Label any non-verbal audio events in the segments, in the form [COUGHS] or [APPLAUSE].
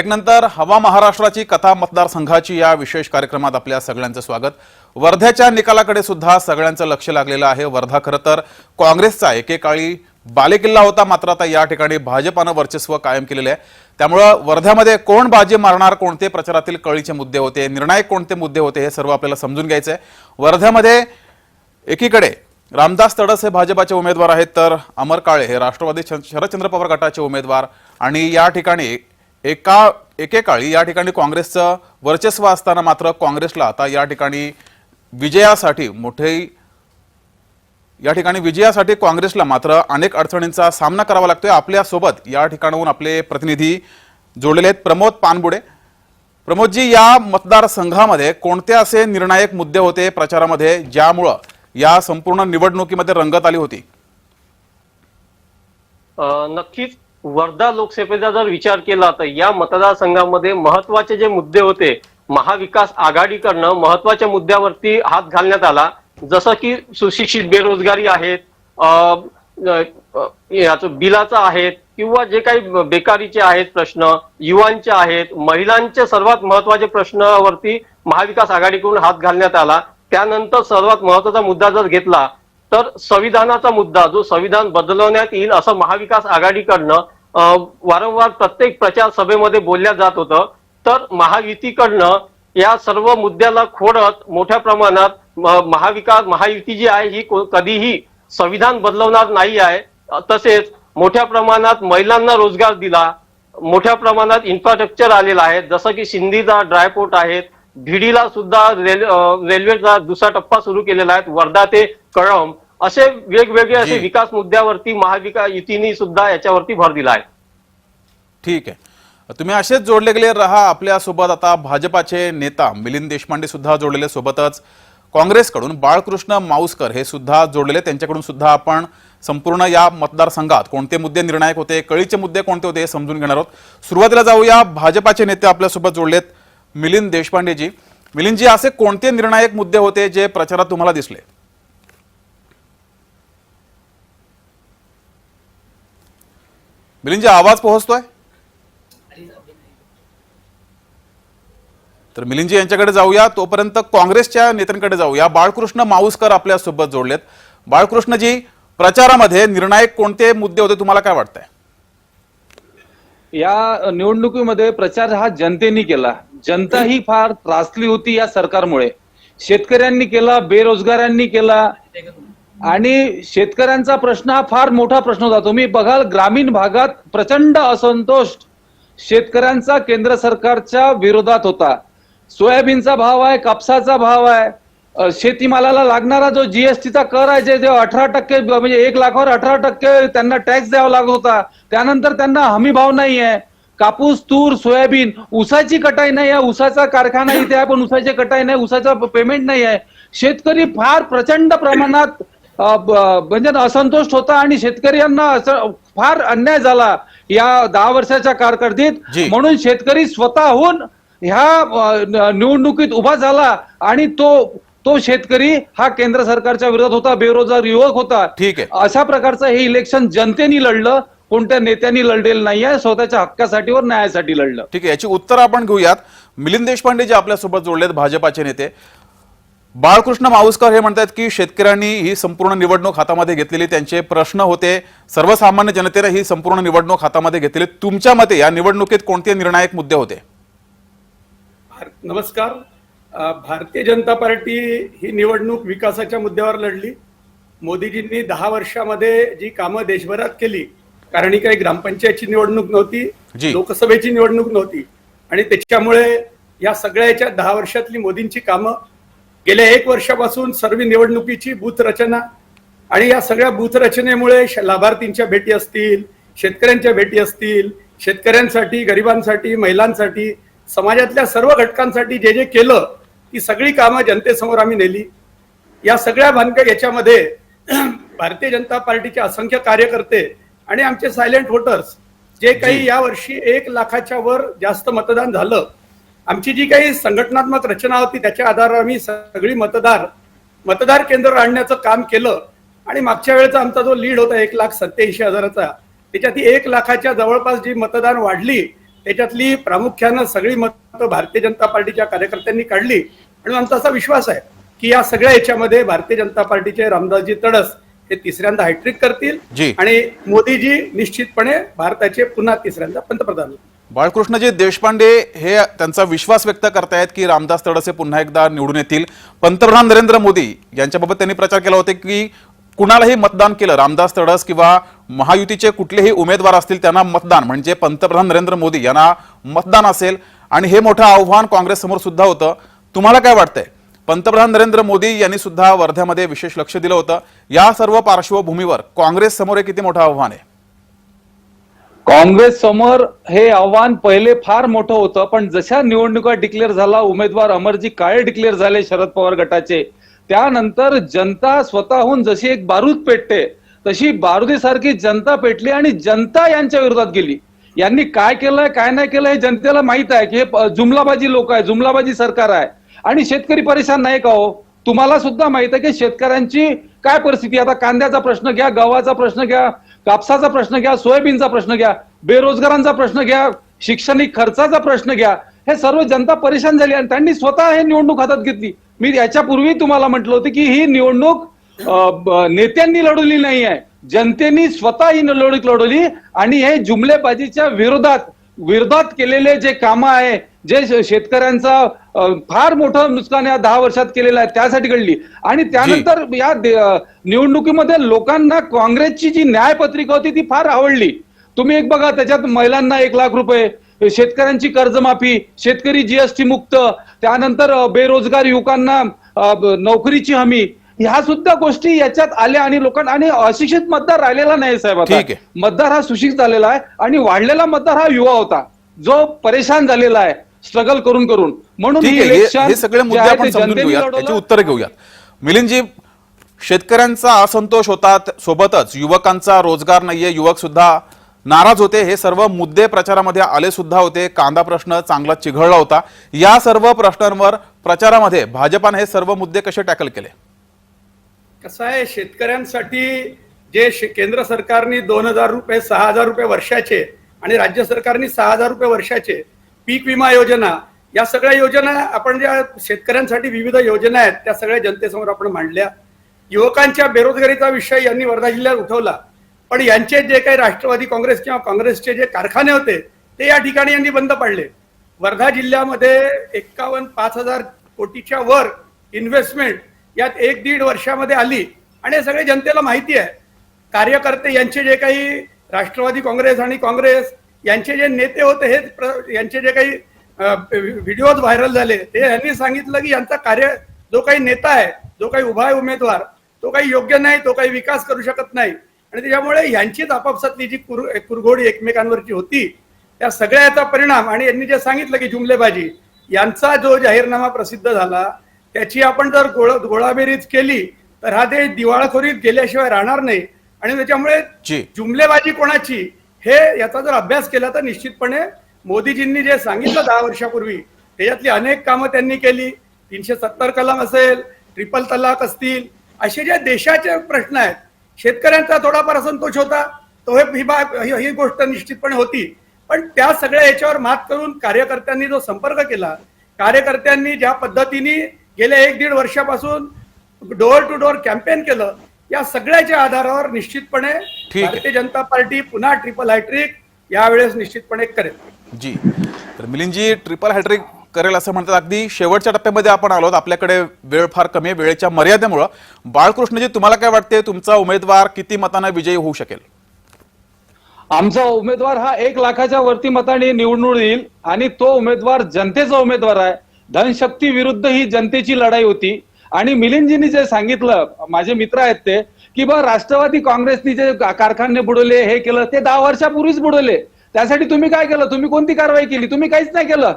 ब्रेकनंतर हवा महाराष्ट्राची कथा मतदारसंघाची या विशेष कार्यक्रमात आपल्या सगळ्यांचं स्वागत. वर्ध्याच्या निकालाकडे सुद्धा सगळ्यांचं लक्ष लागलेलं आहे. वर्धा खरं तर काँग्रेसचा एकेकाळी बालेकिल्ला होता. मात्र आता या ठिकाणी भाजपानं वर्चस्व कायम केलेलं आहे. त्यामुळं वर्ध्यामध्ये कोण बाजी मारणार कोणते प्रचारातील कळीचे मुद्दे होते निर्णायक कोणते मुद्दे होते हे सर्व आपल्याला समजून घ्यायचं आहे वर्ध्यामध्ये एकीकडे रामदास तडस हे भाजपाचे उमेदवार आहेत तर अमर काळे हे राष्ट्रवादी श- शरदचंद्र पवार गटाचे उमेदवार आणि या ठिकाणी एका एकेकाळी या ठिकाणी काँग्रेसचं वर्चस्व असताना मात्र काँग्रेसला आता या ठिकाणी विजयासाठी मोठे या ठिकाणी विजयासाठी काँग्रेसला मात्र अनेक अडचणींचा सामना करावा लागतोय. आपल्यासोबत या ठिकाणाहून आपले प्रतिनिधी जोडलेले आहेत प्रमोद पानबुडे. प्रमोदजी या मतदारसंघामध्ये कोणते असे निर्णायक मुद्दे होते प्रचारामध्ये ज्यामुळं या संपूर्ण निवडणुकीमध्ये रंगत आली होती? नक्कीच. वर्धा लोकसभेचा जर विचार केला तर या मतदारसंघामध्ये महत्त्वाचे जे मुद्दे होते महाविकास आघाडीकडनं महत्त्वाच्या मुद्द्यावरती हात घालण्यात आला. जसं की सुशिक्षित बेरोजगारी आहेत याचं बिलाचा आहेत किंवा जे काही बेकारीचे आहेत प्रश्न युवांचे आहेत महिलांचे सर्वात महत्त्वाचे प्रश्नावरती महाविकास आघाडीकडून हात घालण्यात आला. त्यानंतर सर्वात महत्त्वाचा मुद्दा जर घेतला तर संविधानाचा मुद्दा जो संविधान बदलवण्यात येईल असं महाविकास आघाडीकडनं वारंवार प्रत्येक प्रचार सभेमध्ये बोलल्या जात होतं. तर महायुतीकडनं या सर्व मुद्द्याला खोडत मोठ्या प्रमाणात महाविकास महायुती जी आहे ही कधीही संविधान बदलवणार नाही आहे. तसेच मोठ्या प्रमाणात महिलांना रोजगार दिला मोठ्या प्रमाणात इन्फ्रास्ट्रक्चर आलेलं आहे जसं की सिंधीचा ड्रायपोर्ट आहेत भिडीला सुद्धा रेल रेल्वेचा दुसरा टप्पा सुरू केलेला आहे वर्धा ते कळंब. असे वेगवेगळे असे. विकास मुद्द्यावरती महाविकास युतीने सुद्धा याच्यावरती भर दिला आहे. ठीक आहे. तुम्ही असेच जोडले गेले राहा आपल्यासोबत आता भाजपाचे नेता मिलिंद देशपांडे सुद्धा जोडलेले सोबतच. काँग्रेसकडून बाळकृष्ण माऊसकर हे सुद्धा जोडलेले. त्यांच्याकडून सुद्धा आपण संपूर्ण या मतदारसंघात कोणते मुद्दे निर्णायक होते कळीचे मुद्दे कोणते होते हे समजून घेणार आहोत. सुरुवातीला जाऊया. भाजपाचे नेते आपल्यासोबत जोडलेत मिलिंद देशपांडेजी. मिलिंदजी असे कोणते निर्णायक मुद्दे होते जे प्रचारात तुम्हाला दिसले? मिलिंदजी आवाज पोहोचतोय? तर मिलिंदजी यांच्याकडे जाऊया. तोपर्यंत काँग्रेसच्या नेत्यांकडे जाऊया. बाळकृष्ण माऊसकर आपल्यासोबत जोडलेत. बाळकृष्णजी प्रचारामध्ये निर्णायक कोणते मुद्दे होते? तुम्हाला काय वाटतंय? या निवडणुकीमध्ये प्रचार हा जनतेने केला. जनता ही फार त्रासली होती या सरकारमुळे. शेतकऱ्यांनी केला बेरोजगारांनी केला. आणि शेतकऱ्यांचा प्रश्न हा फार मोठा प्रश्न होता. तुम्ही बघाल ग्रामीण भागात प्रचंड असंतोष शेतकऱ्यांचा केंद्र सरकारच्या विरोधात होता. सोयाबीनचा भाव आहे कापसाचा भाव आहे. शेतीमालाला लागणारा जो जीएसटीचा कर आहे जे अठरा टक्के म्हणजे एक लाखावर अठरा टक्के त्यांना टॅक्स द्यावा लागत होता त्यानंतर त्यांना हमी भाव नाही आहे कापूस तूर सोयाबीन ऊसाची कटाई नाही आहे उसाचा कारखाना इथे आहे पण उसाची कटाई नाही उसाचा पेमेंट नाही आहे शेतकरी फार प्रचंड प्रमाणात म्हणजे असंतोष होता आणि शेतकऱ्यांना असं फार अन्याय झाला या दहा वर्षाच्या कारकिर्दीत. म्हणून शेतकरी स्वतःहून ह्या निवडणुकीत उभा झाला आणि तो तो शेतकरी हा केंद्र सरकारच्या विरोधात होता बेरोजगार युवक होता. ठीक आहे. अशा प्रकारचं हे इलेक्शन जनतेने लढलं कोणत्या नेत्यांनी लढलेलं नाहीये स्वतःच्या हक्कासाठी वर न्यायासाठी लढलं. ठीक आहे याची उत्तर आपण घेऊयात. मिलिंद देशपांडे जे आपल्यासोबत जोडलेत भाजपाचे नेते बाळकृष्ण माऊसकर हे म्हणतात की शेतकऱ्यांनी ही संपूर्ण निवडणूक हातामध्ये घेतलेली त्यांचे प्रश्न होते. सर्वसामान्य जनतेने ही संपूर्ण निवडणूक हातामध्ये घेतलेली. तुमच्या मते या निवडणुकीत कोणते निर्णायक मुद्दे होते? नमस्कार. भारतीय जनता पार्टी ही निवडणूक विकासाच्या मुद्द्यावर लढली. मोदीजींनी दहा वर्षामध्ये जी कामं देशभरात केली कारण ही काही ग्रामपंचायतची निवडणूक. नव्हती लोकसभेची निवडणूक नव्हती. आणि त्याच्यामुळे या सगळ्याच्या दहा वर्षातली मोदींची कामं गेल्या एक वर्षापासून सर्व निवडणुकीची बूथ रचना आणि या सगळ्या बूथ रचनेमुळे लाभार्थींच्या भेटी असतील शेतकऱ्यांच्या भेटी असतील शेतकऱ्यांसाठी गरिबांसाठी महिलांसाठी समाजातल्या सर्व घटकांसाठी जे जे केलं ती सगळी कामं जनतेसमोर आम्ही नेली. या सगळ्या भानगड याच्यामध्ये [CLEARS THROAT] भारतीय जनता पार्टीचे असंख्य कार्यकर्ते आणि आमचे सायलेंट वोटर्स जे काही या वर्षी एक लाखाच्या वर जास्त मतदान झालं आमची जी काही संघटनात्मक रचना होती त्याच्या आधारावर आम्ही सगळी मतदार मतदार केंद्र आणण्याचं काम केलं. आणि मागच्या वेळेचा आमचा जो लीड होता एक लाख सत्याऐंशी हजाराचा त्याच्यात एक लाखाच्या जवळपास जी मतदान वाढली त्याच्यातली प्रामुख्यानं सगळी मतं भारतीय जनता पार्टीच्या कार्यकर्त्यांनी काढली. आणि आमचा असा विश्वास आहे की या सगळ्या याच्यामध्ये भारतीय जनता पार्टीचे रामदासजी तडस हे तिसऱ्यांदा हॅट्रिक करतील. आणि मोदीजी निश्चितपणे भारताचे पुन्हा तिसऱ्यांदा पंतप्रधान होतील. बाळकृष्णजी देशपांडे हे त्यांचा विश्वास व्यक्त करतायत की रामदास तडसे पुन्हा एकदा निवडून येतील. पंतप्रधान नरेंद्र मोदी यांच्याबाबत त्यांनी प्रचार केला होता की कुणालाही मतदान केलं रामदास तडस किंवा महायुतीचे कुठलेही उमेदवार असतील त्यांना मतदान म्हणजे पंतप्रधान नरेंद्र मोदी यांना मतदान असेल. आणि हे मोठं आव्हान काँग्रेस समोर सुद्धा होतं. तुम्हाला काय वाटतंय? पंतप्रधान नरेंद्र मोदी यांनी सुद्धा वर्ध्यामध्ये विशेष लक्ष दिलं होतं. या सर्व पार्श्वभूमीवर काँग्रेस समोर हे किती मोठं आव्हान आहे? काँग्रेस समोर हे आव्हान पहिले फार मोठं होतं पण जशा निवडणुका डिक्लेअर झाला उमेदवार अमरजी काळे डिक्लेअर झाले शरद पवार गटाचे. त्यानंतर जनता स्वतःहून जशी एक बारूद पेटते तशी बारुदीसारखी जनता पेटली आणि जनता यांच्या विरोधात गेली. यांनी काय केलंय काय नाही केलं हे जनतेला माहीत आहे की हे जुमलाबाजी लोक आहे जुमलाबाजी सरकार आहे. आणि शेतकरी परेशान नाही का हो? तुम्हाला सुद्धा माहीत आहे की शेतकऱ्यांची काय परिस्थिती आता कांद्याचा प्रश्न घ्या गव्हाचा प्रश्न घ्या कापसाचा प्रश्न घ्या सोयाबीनचा प्रश्न घ्या बेरोजगारांचा प्रश्न घ्या शैक्षणिक खर्चाचा प्रश्न घ्या हे सर्व जनता परेशान झाली आणि त्यांनी स्वतः हे निवडणूक हातात घेतली. मी याच्यापूर्वी तुम्हाला म्हटलं होतं की ही निवडणूक नेत्यांनी लढवली नाही आहे. जनतेनी स्वतः ही निवडणूक लढवली आणि हे जुमलेबाजीच्या विरोधात विरोधात केलेले जे कामं आहे जे शेतकऱ्यांचा फार मोठं नुकसान या दहा वर्षात केलेलं आहे त्यासाठी घडली. आणि त्यानंतर या निवडणुकीमध्ये लोकांना काँग्रेसची जी न्यायपत्रिका होती ती फार आवडली. तुम्ही एक बघा त्याच्यात महिलांना एक लाख रुपये शेतकऱ्यांची कर्जमाफी शेतकरी जीएसटी मुक्त त्यानंतर बेरोजगार युवकांना नोकरीची हमी ह्या सुद्धा गोष्टी याच्यात आल्या आणि लोकांना आणि अशिक्षित मतदार राहिलेला नाही साहेब आता. मतदार हा सुशिक्षित झालेला आहे आणि वाढलेला मतदार हा युवा होता. जो परेशान झालेला आहे. स्ट्रगल करून करून. म्हणून ठीक ही आहे सगळे जे मुद्दे आपण समजून लढवलं. त्याची उत्तरं घेऊयात. मिलिंदजी शेतकऱ्यांचा असंतोष होता सोबतच युवकांचा रोजगार नाहीये युवक सुद्धा नाराज होते. हे सर्व मुद्दे प्रचारामध्ये आले सुद्धा होते. कांदा प्रश्न चांगला चिघळला होता. या सर्व प्रश्नांवर प्रचारामध्ये भाजपाने हे सर्व मुद्दे कसे टॅकल केले? कसं आहे शेतकऱ्यांसाठी जे शे- केंद्र सरकारने दोन हजार रुपये सहा हजार रुपये वर्षाचे आणि राज्य सरकारने सहा हजार रुपये वर्षाचे पीक विमा योजना या सगळ्या योजना आपण ज्या शेतकऱ्यांसाठी विविध योजना आहेत त्या सगळ्या जनतेसमोर आपण मांडल्या. युवकांच्या बेरोजगारीचा विषय यांनी वर्धा जिल्ह्यात उठवला. पण यांचे जे काही राष्ट्रवादी काँग्रेस किंवा काँग्रेसचे जे कारखाने होते ते या ठिकाणी यांनी बंद पाडले. वर्धा जिल्ह्यामध्ये एक्कावन्न पाच हजार कोटीच्या वर इन्व्हेस्टमेंट यात एक दीड वर्षामध्ये आली. आणि हे सगळे जनतेला माहिती आहे. कार्यकर्ते यांचे जे काही राष्ट्रवादी काँग्रेस आणि काँग्रेस यांचे जे नेते होते हे यांचे जे काही व्हिडिओज व्हायरल झाले ते यांनी सांगितलं की यांचा कार्य जो काही नेता आहे जो काही उभा आहे उमेदवार तो काही योग्य नाही तो काही विकास करू शकत नाही. आणि त्याच्यामुळे यांचीच आपापसातली जी कुर कुरघोडी एकमेकांवरची होती त्या सगळ्याचा परिणाम आणि यांनी जे सांगितलं की जुमलेबाजी यांचा जो जाहीरनामा प्रसिद्ध झाला त्याची आपण जर गोळ गोळाबेरीज केली तर हा देश दिवाळखोरीत गेल्याशिवाय राहणार नाही. आणि त्याच्यामुळे. जुमलेबाजी कोणाची? हे याचा जर अभ्यास केला तर निश्चितपणे मोदीजींनी जे सांगितलं दहा वर्षापूर्वी त्याच्यातली अनेक कामं त्यांनी केली. तीनशे सत्तर कलम असेल ट्रिपल तलाक असतील असे जे देशाचे प्रश्न आहेत शेतकऱ्यांचा थोडाफार असंतोष होता. तो हे ही बाब ही ही गोष्ट निश्चितपणे होती. पण त्या सगळ्या याच्यावर मात करून कार्यकर्त्यांनी जो संपर्क केला कार्यकर्त्यांनी ज्या पद्धतीने गेल्या एक दीड वर्षापासून डोअर टू डोअर कॅम्पेन केलं या सगळ्याच्या आधारावर निश्चितपणे. भारतीय जनता पार्टी पुन्हा ट्रिपल हॅट्रिक यावेळेस निश्चितपणे करेल. जी. तर मिलिंदजी ट्रिपल हॅट्रिक करेल असं म्हणतात. अगदी शेवटच्या टप्प्यामध्ये आपण आलोत आपल्याकडे वेळ फार कमी आहे. वेळेच्या मर्यादेमुळं. बाळकृष्णजी तुम्हाला काय वाटते तुमचा उमेदवार किती मतांना विजयी होऊ शकेल? आमचा उमेदवार हा एक लाखाच्या वरती मताने निवडून येईल आणि तो उमेदवार जनतेचा उमेदवार आहे. धनशक्ती विरुद्ध ही जनतेची लढाई होती. आणि मिलिंदजींनी जे सांगितलं माझे मित्र आहेत ते की बा राष्ट्रवादी काँग्रेसनी जे कारखाने बुडवले हे केलं ते दहा वर्षापूर्वीच बुडवले. त्यासाठी तुम्ही काय केलं? तुम्ही कोणती कारवाई केली? तुम्ही काहीच नाही केलं.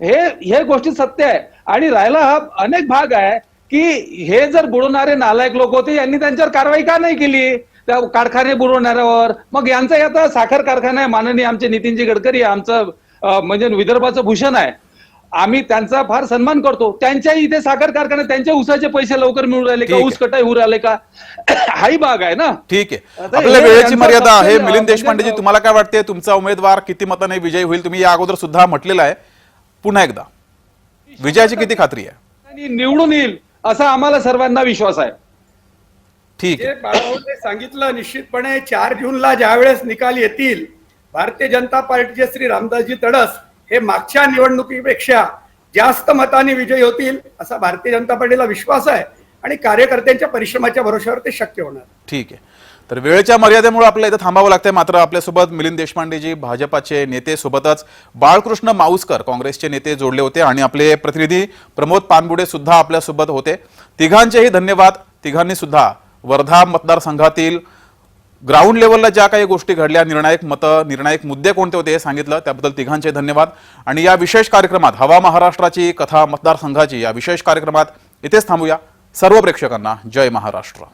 हे हे गोष्टी सत्य आहे. आणि राहिला हा अनेक भाग आहे की हे जर बुडवणारे नालायक लोक होते यांनी त्यांच्यावर कारवाई का नाही केली? त्या कारखाने बुडवणाऱ्यावर. मग यांचा आता साखर कारखाना आहे माननीय आमचे नितीनजी गडकरी आमचं म्हणजे विदर्भाचं भूषण आहे. आम्ही त्यांचा फार सन्मान करतो. त्यांच्या इथे साखर कारखाना त्यांच्या ऊसाचे पैसे लवकर मिळून राहिले का. ऊस कटाई होऊ राहिले का? [COUGHS] हाही भाग आहे ना? ठीक आहे. आपल्या हे वेळेची मर्यादा आहे. मिलिंद म्हणजे- देशपांडेजी तुम्हाला काय वाटते तुमचा उमेदवार किती मताने विजयी होईल? तुम्ही या अगोदर सुद्धा म्हटलेलं आहे. पुन्हा एकदा. विजयाची किती खात्री आहे? निवडून येईल असा आम्हाला सर्वांना विश्वास आहे. ठीक सांगितलं निश्चितपणे चार जूनला ज्यावेळेस निकाल येतील भारतीय जनता पार्टीचे श्री रामदासजी तडस हे मागच्या निवडणुकीपेक्षा जास्त मताने विजयी होतील असा भारतीय जनता पार्टीला विश्वास आहे आणि कार्यकर्त्यांच्या परिश्रमाच्या भरोश्यावर ते शक्य होणार. ठीक आहे. तर वेळेच्या मर्यादेमुळे आपल्याला इथं थांबावं लागतंय. मात्र आपल्यासोबत मिलिंद देशपांडेजी भाजपाचे नेते सोबतच बाळकृष्ण माऊसकर काँग्रेसचे नेते जोडले होते आणि आपले प्रतिनिधी प्रमोद पानबुडे सुद्धा आपल्यासोबत होते. तिघांचेही धन्यवाद. तिघांनी सुद्धा वर्धा मतदारसंघातील ग्राउंड लेवलला ज्या काही गोष्टी घडल्या निर्णायक मतं निर्णायक मुद्दे कोणते होते हे सांगितलं त्याबद्दल तिघांचे धन्यवाद. आणि या विशेष कार्यक्रमात हवा महाराष्ट्राची कथा मतदारसंघाची या विशेष कार्यक्रमात इथेच थांबूया. सर्व प्रेक्षकांना जय महाराष्ट्र.